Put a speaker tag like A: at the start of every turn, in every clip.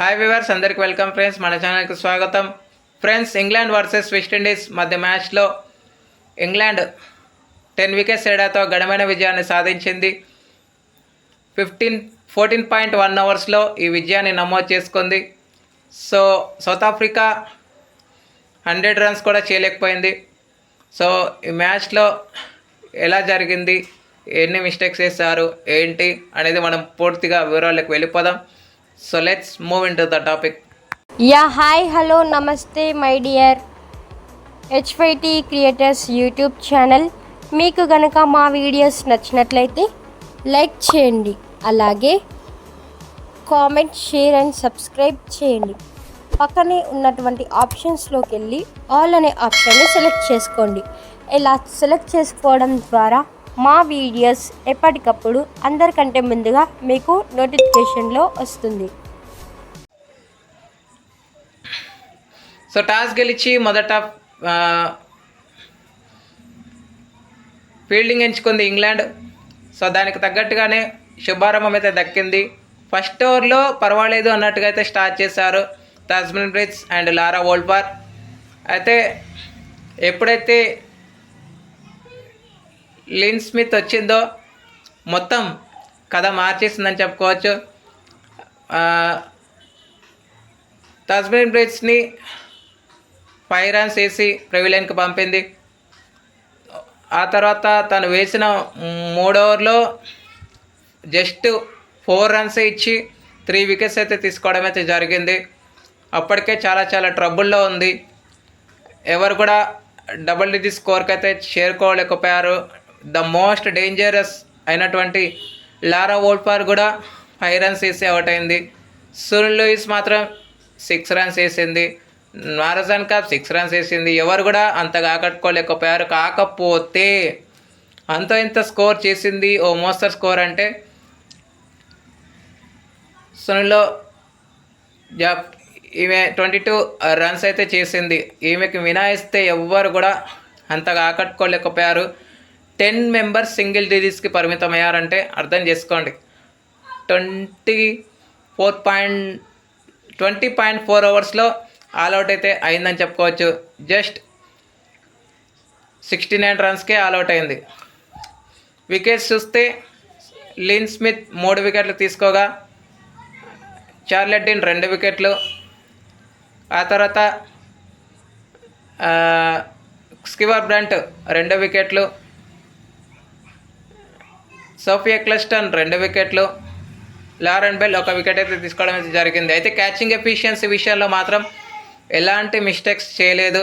A: Hi viewers అందరికి welcome friends మన ఛానల్కి స్వాగతం. ఫ్రెండ్స్ ఇంగ్లాండ్ వర్సెస్ వెస్టిండీస్ మధ్య మ్యాచ్లో ఇంగ్లాండ్ టెన్ వికెట్స్ తేడాతో ఘనమైన విజయాన్ని సాధించింది. ఫిఫ్టీన్ ఫోర్టీన్ పాయింట్ వన్ అవర్స్లో ఈ విజయాన్ని నమోదు చేసుకుంది. So South Africa hundred runs కూడా చేయలేకపోయింది. సో ఈ మ్యాచ్లో ఎలా జరిగింది? ఎన్ని మిస్టేక్స్ చేశారు? ఏంటి? అనేది మనం పూర్తిగా వివరాలకు వెళ్ళిపోదాం. So let's move into the topic
B: yeah hi hello నమస్తే my dear HYT creators YouTube channel మీకు గనక మా వీడియోస్ నచ్చినట్లయితే లైక్ చేయండి. అలాగే కామెంట్ షేర్ అండ్ సబ్స్క్రైబ్ చేయండి. పక్కనే ఉన్నటువంటి ఆప్షన్స్లోకి వెళ్ళి ఆల్ అనే ఆప్షన్ని సెలెక్ట్ చేసుకోండి. ఇలా సెలెక్ట్ చేసుకోవడం ద్వారా మా వీడియోస్ ఎప్పటికప్పుడు అందరికంటే ముందుగా మీకు నోటిఫికేషన్లో వస్తుంది.
A: సో టాస్ గెలిచి మొదట ఫీల్డింగ్ ఎంచుకుంది ఇంగ్లాండ్. సో దానికి తగ్గట్టుగానే శుభారంభం అయితే దక్కింది. ఫస్ట్ ఓవర్లో పర్వాలేదు అన్నట్టుగా అయితే స్టార్ట్ చేశారు తస్మిన్ బ్రిడ్జ్ అండ్ లారా వోల్పార్. అయితే ఎప్పుడైతే లిన్ స్మిత్ వచ్చిందో మొత్తం కథ మార్చేసిందని చెప్పుకోవచ్చు. తస్మిన్ బ్రిడ్జ్ని ఫైవ్ రన్స్ వేసి ప్రెవిలియన్కి పంపింది. ఆ తర్వాత తను వేసిన మూడు ఓవర్లో జస్ట్ ఫోర్ రన్స్ ఇచ్చి త్రీ వికెట్స్ అయితే తీసుకోవడం అయితే జరిగింది. అప్పటికే చాలా చాలా ట్రబుల్లో ఉంది. ఎవరు కూడా డబుల్ డిజిట్ స్కోర్కి అయితే చేరుకోలేకపోయారు. ద మోస్ట్ డేంజరస్ అయినటువంటి లారా ఓల్పార్ కూడా ఫైవ్ రన్స్ వేసి అవుట్ అయింది. సునిల్ లూయిస్ మాత్రం సిక్స్ రన్స్ వేసింది. మారజాన్ కప్ సిక్స్ రన్స్ వేసింది. ఎవరు కూడా అంతగా ఆకట్టుకోలేకపోయారు. కాకపోతే అంత ఇంత స్కోర్ చేసింది ఓ మోస్తర్ స్కోర్ అంటే సునీల్లో జా ఈమె ట్వంటీ టూ రన్స్ అయితే చేసింది. ఈమెకి మినాయిస్తే ఎవ్వరు కూడా అంతగా ఆకట్టుకోలేకపోయారు. టెన్ మెంబర్స్ సింగిల్ డిజిట్స్కి పరిమితమయ్యారంటే అర్థం చేసుకోండి. Twenty four point twenty point four అవర్స్లో ఆల్అవుట్ అయితే అయిందని చెప్పుకోవచ్చు. జస్ట్ సిక్స్టీ నైన్ రన్స్కే ఆల్అవుట్ అయింది. వికెట్స్ చూస్తే లిన్ స్మిత్ మూడు వికెట్లు తీసుకోగా చార్లెడ్డిన్ రెండు వికెట్లు. ఆ తర్వాత స్కివర్ బ్రంట్ రెండు వికెట్లు. సోఫియా క్లస్టన్ రెండు వికెట్లు లారెన్ బెల్ ఒక వికెట్ అయితే తీసుకోవడం అయితే జరిగింది. అయితే క్యాచింగ్ ఎఫిషియన్సీ విషయంలో మాత్రం ఎలాంటి మిస్టేక్స్ చేయలేదు.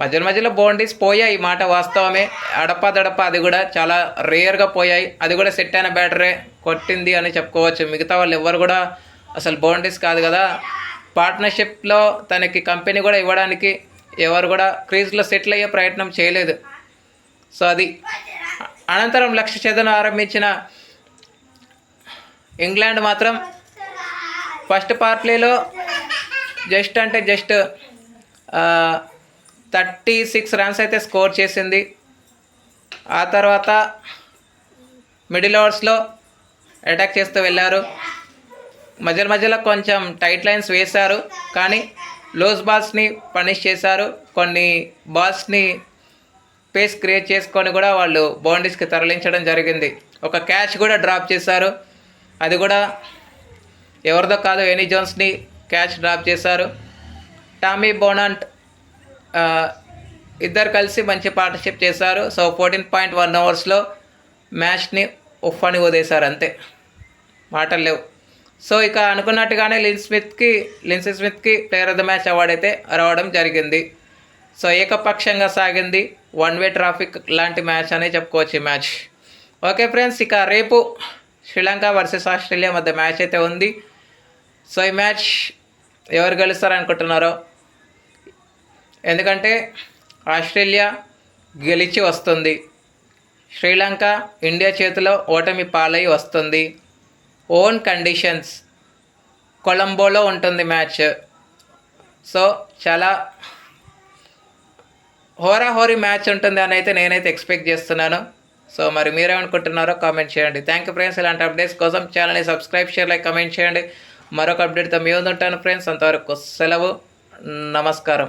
A: మధ్య మధ్యలో బౌండరీస్ పోయాయి. ఈ మాట వాస్తవమే. అడప దడప అది కూడా చాలా రేర్గా పోయాయి. అది కూడా సెట్ అయిన బ్యాటరే కొట్టింది అని చెప్పుకోవచ్చు. మిగతా వాళ్ళు ఎవరు కూడా అసలు బౌండరీస్ కాదు కదా. పార్ట్నర్షిప్లో తనకి కంపెనీ కూడా ఇవ్వడానికి ఎవరు కూడా క్రీజ్లో సెటిల్ అయ్యే ప్రయత్నం చేయలేదు. సో అది అనంతరం లక్ష ఛేదన ఆరంభించిన ఇంగ్లాండ్ మాత్రం ఫస్ట్ పార్ట్లీలో జస్ట్ అంటే జస్ట్ థర్టీ సిక్స్ రన్స్ అయితే స్కోర్ చేసింది. ఆ తర్వాత మిడిల్ ఓవర్స్లో అటాక్ చేస్తూ వెళ్ళారు. మధ్య మధ్యలో కొంచెం టైట్ లైన్స్ వేశారు కానీ లూజ్ బాల్స్ని పనిష్ చేశారు. కొన్ని బాల్స్ని స్పేస్ క్రియేట్ చేసుకొని కూడా వాళ్ళు బౌండరీస్కి తరలించడం జరిగింది. ఒక క్యాచ్ కూడా డ్రాప్ చేశారు. అది కూడా ఎవరిదో కాదు ఎనీ జోన్స్ని క్యాచ్ డ్రాప్ చేశారు. టామీ బోనాంట్ ఇద్దరు కలిసి మంచి పార్ట్నర్షిప్ చేశారు. సో ఫోర్టీన్ పాయింట్ వన్ అవర్స్లో మ్యాచ్ని ఉఫ్ అని వదిలేశారు అంతే. మాటలు లేవు. సో ఇక అనుకున్నట్టుగానే లిన్ స్మిత్కి Linsey స్మిత్కి player of the match award అయితే రావడం జరిగింది. సో ఏకపక్షంగా సాగింది. వన్ వే ట్రాఫిక్ లాంటి మ్యాచ్ అనే చెప్పుకోవచ్చు ఈ మ్యాచ్. ఓకే ఫ్రెండ్స్ ఇక రేపు శ్రీలంక వర్సెస్ ఆస్ట్రేలియా మధ్య మ్యాచ్ అయితే ఉంది. సో ఈ మ్యాచ్ ఎవరు గెలుస్తారు అనుకుంటున్నారో ఎందుకంటే ఆస్ట్రేలియా గెలిచి వస్తుంది. శ్రీలంక ఇండియా చేతిలో ఓటమి పాలై వస్తుంది. ఓన్ కండిషన్స్ కొలంబోలో ఉంటుంది మ్యాచ్. సో చాలా హోరాహోరీ మ్యాచ్ ఉంటుంది అని అయితే నేనైతే ఎక్స్పెక్ట్ చేస్తున్నాను. సో మరి మీరేమనుకుంటున్నారో కామెంట్ చేయండి. థ్యాంక్ యూ ఫ్రెండ్స్ ఇలాంటి అప్డేట్స్ కోసం ఛానల్ని సబ్స్క్రైబ్ షేర్ లైక్ కమెంట్ చేయండి. మరొక అప్డేట్తో మీ ఉంటాను ఫ్రెండ్స్ అంతవరకు సెలవు. నమస్కారం.